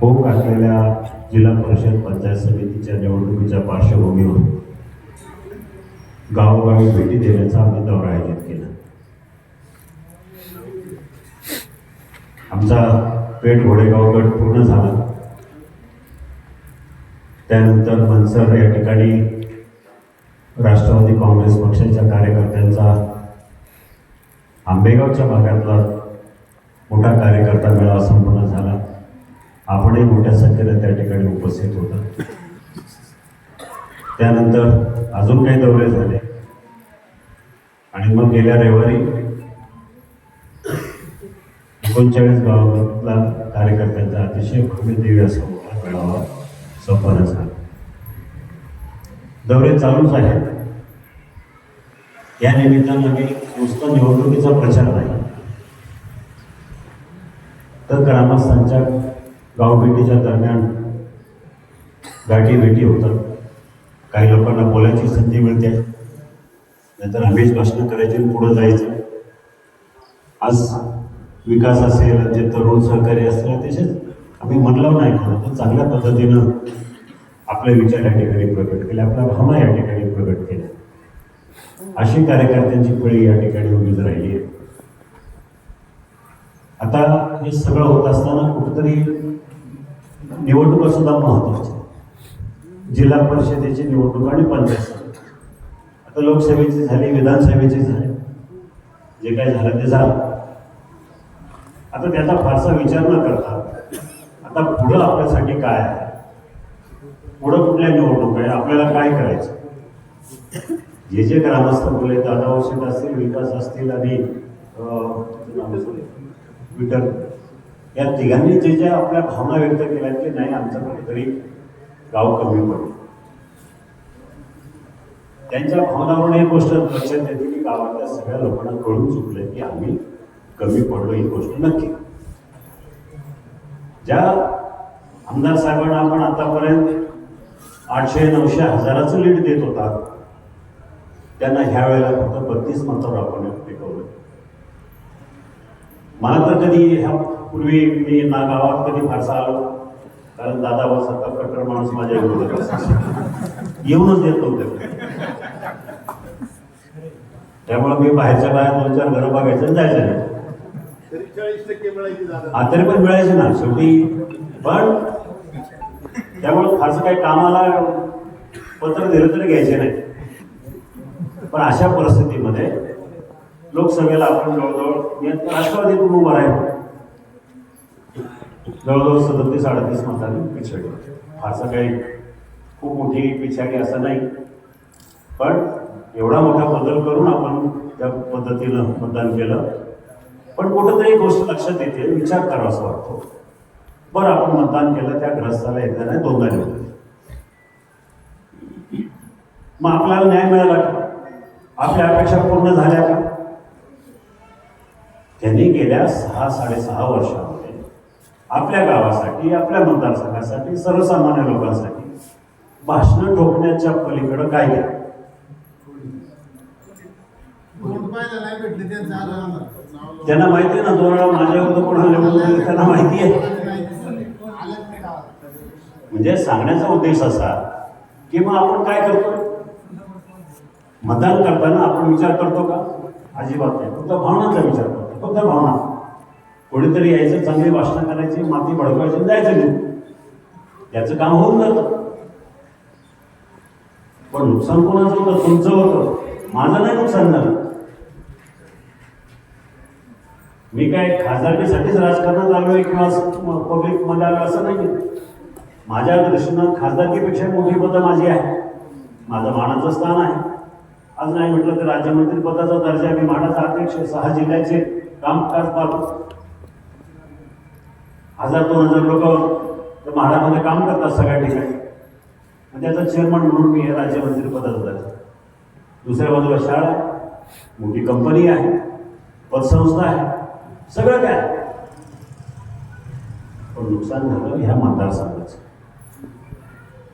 होऊ घातलेल्या जिल्हा परिषद पंचायत समितीच्या निवडणुकीच्या पार्श्वभूमीवर गावोगावी भेटी देण्याचा आम्ही दौरा आयोजित केला. आमचा पेठ घोडेगाव गट पूर्ण झाला. त्यानंतर मनसर या ठिकाणी राष्ट्रवादी काँग्रेस पक्षाच्या कार्यकर्त्यांचा आंबेगावच्या भागातला मोठा कार्यकर्ता मेळावा संपन्न झाला. आपणही मोठ्या संख्येने त्या ठिकाणी उपस्थित होता. त्यानंतर अजून काही दौरे झाले. आणि मग गेल्या रविवारी एकोणचाळीस गावातला कार्यकर्त्यांचा अतिशय भव्य दिव्य असा मोठा मेळावा संपन्न झाला. दौरे चालूच आहेत. या निमित्तानं मी नुसतं निवडणुकीचा प्रचार नाही. तर ग्रामस्थांच्या गावभेटीच्या दरम्यान गाठी भेटी होतात. काही लोकांना बोलायची संधी मिळते. नंतर आम्हीच भाषणं करायची आणि पुढं जायचं. आज विकास असेल जे तरुण सहकारी असतील अतिशय आम्ही म्हणलं नाही करत पण चांगल्या पद्धतीनं आपले विचार या ठिकाणी प्रकट केले आपल्या भावना या ठिकाणी प्रकट केल्या. अशी कार्यकर्त्यांची पिढी या ठिकाणी उभीच राहिली आहे. आता हे सगळं होत असताना कुठेतरी निवडणुका सुद्धा महत्त्वाच्या जिल्हा परिषदेची निवडणूक आणि पंचायत आता लोकसभेची झाली विधानसभेची झाली. जे काय झालं ते झालं. आता त्याचा फारसा विचार न करता आता पुढं आपल्यासाठी काय आहे? पुढं कुठल्या निवडणूक आहे? आपल्याला काय करायचं? जे जे ग्रामस्थ बोलले दादा औषध असतील विकास असतील आणि ट्विटर या तिघांनी जे ज्या आपल्या भावना व्यक्त केल्या की नाही आमचं कुठेतरी गाव कमी पडलं. त्यांच्या भावनावरून एक गोष्ट लक्षात येते की गावातल्या सगळ्या लोकांना कळून चुकलं की आम्ही कमी पडलो ही गोष्ट नक्की. ज्या आमदार साहेबांना आपण आतापर्यंत आठशे नऊशे हजाराचं लीड देत होता त्यांना ह्या वेळेला फक्त बत्तीस मतावर आपण टिकवलं मला तर कधी ह्या पूर्वी मी ना गावात कधी फारसा आलो. कारण दादा सारखा कट्टर माणूस माझ्या विरोधात. येऊनच देत नव्हते. त्यामुळे मी बाहेरच्या बाहेर दोन चार घरं बघायचं आणि जायचं नाही तरी चाळीस टक्के मिळायची जागा. हा तरी पण मिळायचे ना शेवटी. पण त्यामुळे फारसं काही कामाला पत्र दिलं तरी घ्यायचे नाही. पण अशा परिस्थितीमध्ये लोकसभेला आपण जवळजवळ मी आता राष्ट्रवादीतून आहे. जवळजवळ सदतीस अडतीस मतांनी पिछाडी. फारसं काही खूप मोठी पिछाडी असं नाही. पण एवढा मोठा बदल करून आपण त्या पद्धतीनं मतदान केलं. पण कुठंतरी गोष्ट लक्षात येते विचार करावा असं वाटतो. बरं आपण मतदान केलं त्या ग्रस्ताला एकदा नाही दोनदा निवडलं मग आपल्याला न्याय मिळाला का? आपल्या अपेक्षा पूर्ण झाल्या का? त्यांनी गेल्या सहा साडेसहा वर्षामध्ये आपल्या गावासाठी आपल्या मतदारसंघासाठी सर्वसामान्य लोकांसाठी भाषणं ठोकण्याच्या पलीकडं काय केलं? आलं आम्हाला. त्यांना माहिती आहे ना दोन वेळा माझ्या विरुद्ध कोणाला निवडून दिलं त्यांना माहिती आहे. आलं? म्हणजे सांगण्याचा उद्देश असा की मग आपण काय करतो मतदान करताना आपण विचार करतो का? अजिबात नाही. फक्त भावनांचा विचार करतो. फक्त भावना. कोणीतरी यायचं चांगली भाषणं करायची माती भडकवायची द्यायचं जायचं नाही. याचं काम होऊन जातं. पण नुकसान कोणाचं होतं? तुमचं होतं. माझं नाही नुकसान झालं. मी काय खासदारकीसाठीच राजकारणात आलोय किंवा पब्लिकमध्ये आलो असं नाही माझ्या दृष्टीनं खासदारकीपेक्षा मोठी पदं माझी आहे माझं मानाचं स्थान आहे. आज नाही म्हटलं तर राज्यमंत्री पदाचा दर्जा मी मानाचा अध्यक्ष. सहा जिल्ह्याचे कामकाज पाहतो. हजार दोन हजार लोक त्या म्हाडामध्ये काम करतात सगळ्या ठिकाणी. आणि त्याचा चेअरमन म्हणून मी राज्यमंत्री पदाचा दर्जा दुसऱ्या बाजूला शाळा मोठी कंपनी आहे पतसंस्था आहे सगळं काय पण नुकसान झालं ह्या मतदारसंघाचं.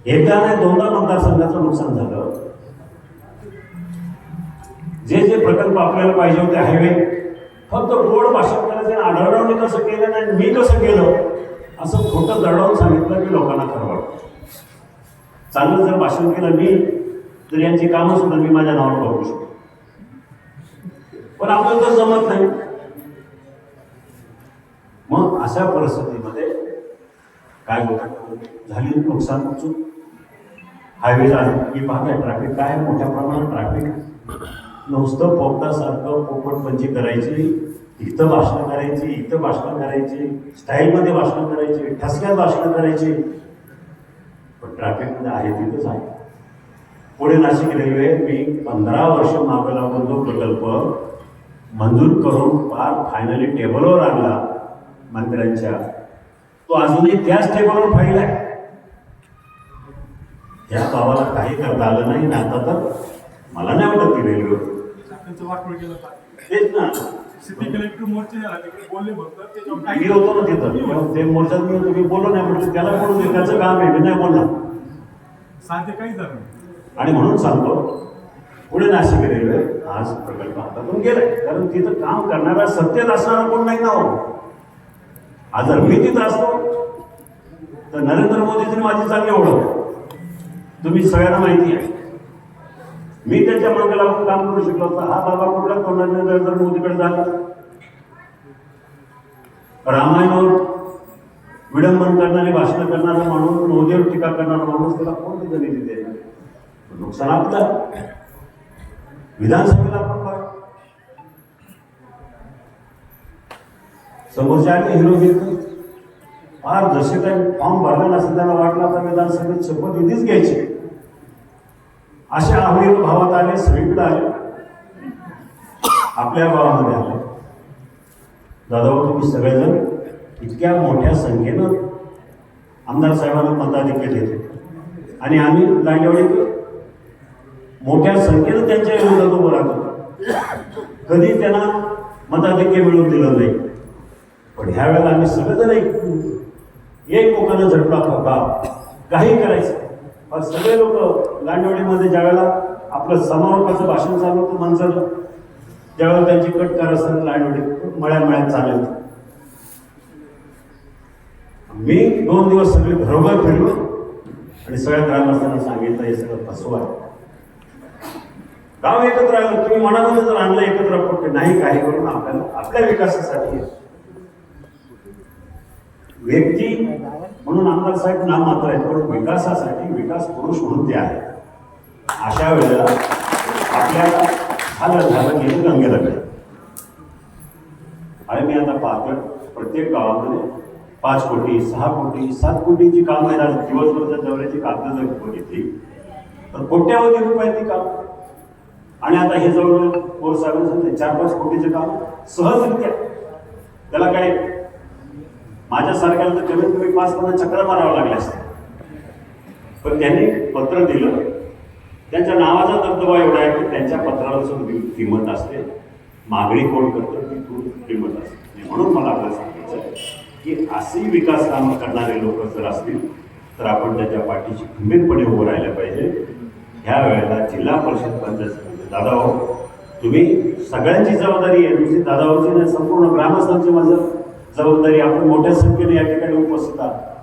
एकदा नाही दोनदा मतदारसंघाचं नुकसान झालं. जे जे प्रकल्प आपल्याला पाहिजे होते हायवे फक्त गोड भाषण करायचं आणि कसं केलं नाही मी कसं केलं असं खोटं दडवून सांगितलं की लोकांना खरं वाटतं. चांगलं जर भाषण केलं मी तर यांची कामं सुद्धा मी माझ्या नावावर बघू शकतो. पण आपल्याला तर जमत नाही. मग अशा परिस्थितीमध्ये काय होतं? झाली नुकसान पोचून हायवे ही की आहे. ट्रॅफिक काय? मोठ्या प्रमाणात ट्रॅफिक आहे. नुसतं पोपटासारखं पोपटपंची म्हणजे करायची इथं भाषणं करायची इथं भाषणं करायची स्टाईलमध्ये भाषणं करायची ठसक्यात भाषणं करायची. पण ट्रॅफिकमध्ये आहे तिथंच आहे. पुढे नाशिक रेल्वे मी पंधरा वर्ष मागं लागून जो प्रकल्प मंजूर करून फार फायनली टेबलवर आणला मंत्र्यांच्या. तो अजूनही त्याच टेबलवर फाईल आहे. या गावाला काही करता आलं नाही. ना आता तर मला नाही वाटत ती रेल्वे. त्यांचं वाटोळ केलं तेच ना. सिटी कलेक्टर मोर्चे झाला तिकडे बोलले फक्त त्याच्यावर मी काही होतो ना तिथं. ते मोर्चात मी होतो मी बोललो नाही म्हटलं त्याला बोलू दे त्याचं काम आहे मी नाही बोलणार साध्य काही झालं नाही. आणि म्हणून सांगतो पुढे नाशिक रेल्वे आज प्रकल्प हातातून गेलाय. कारण तिथं काम करणारा सत्तेत असणारा कोण नाही ना हो? आज जर मी तिथं असतो तर नरेंद्र मोदीची माझी चांगली ओळख. तुम्ही सगळ्यांना माहिती आहे. मी त्याच्यामागे लागून काम करू शकलो असतो. हा बाबा कुठल्या तोंडाने नरेंद्र मोदीकडे झाला रामायणावर विडंबन करणारे भाषण करणारा माणूस मोदीवर टीका करणारा माणूस त्याला कोण तिथं तिथे नुकसान आपलं. विधानसभेला आपण बघ समोरच्या आणि हिरो घेत फार जसे काही फॉर्म भरला नसेल त्यांना वाटला तर विधानसभेत शपथ विधीच घ्यायची. अशा अविर भावात आले सगळीकडे आले. आपल्या गावामध्ये आले. दादा तुम्ही सगळेजण इतक्या मोठ्या संख्येनं आमदार साहेबांना मताधिक्य देते आणि आम्ही लांडवडी मोठ्या संख्येनं त्यांच्या विरोधात उभं राहतो कधी त्यांना मताधिक्य मिळवून दिलं नाही. पण ह्या वेळेला आम्ही सगळेजण एक एक मुखानं झटला काही करायचं. सगळे लोक लांडवडीमध्ये ज्यावेळेला आपलं समारोपाचं भाषण चालू होतं माणसाला ज्यावेळेला त्यांची कटकार असताना लांडवडी मळ्या मळ्यात चालत मी दोन दिवस सगळे घरोघर फिरलो आणि सगळ्या ग्रामस्थांना सांगितलं हे सगळं फसवं आहे. गाव एकत्र आलं तुम्ही मनामध्ये जर आणलं एकत्र पडते नाही काही करून आपल्याला आपल्या विकासासाठी. व्यक्ती म्हणून आमदार साहेब ना मात्र आहेत पण विकासासाठी विकास पुरुष म्हणून ते आहे अशा वेळेला आपल्याला झालं झालं गेलं गंगेला गेलं आणि मी आता पाहतोय प्रत्येक गावामध्ये पाच कोटी सहा कोटी सात कोटीची कामं येणार आज. जर दौऱ्याची कागद जर बघितली तर कोट्यावधी ती काम. आणि आता हे जवळ कोर्स चार पाच कोटीचे काम सहजरित्या त्याला काय माझ्यासारख्याला तर कमीत कमी पाच पन्नास चक्र मारावं लागले असते. पण त्यांनी पत्र दिलं. त्यांच्या नावाचा दबदबा एवढा आहे की त्यांच्या पत्राला सुद्धा किंमत असते. मागणी कोण करतं ती तू किंमत असते. म्हणून मला आपल्याला सांगायचं की अशी विकास कामं करणारे लोक जर असतील तर आपण त्याच्या पाठीशी खंबीरपणे उभं राहिलं पाहिजे. ह्या वेळेला जिल्हा परिषद पंचायत समिती दादा हो तुम्ही सगळ्यांची जबाबदारी आहे. तुमची दादाभाऊची नाही संपूर्ण ग्रामस्थांची माझं जबाबदारी आपण मोठ्या संख्येने या ठिकाणी उपस्थित आहात.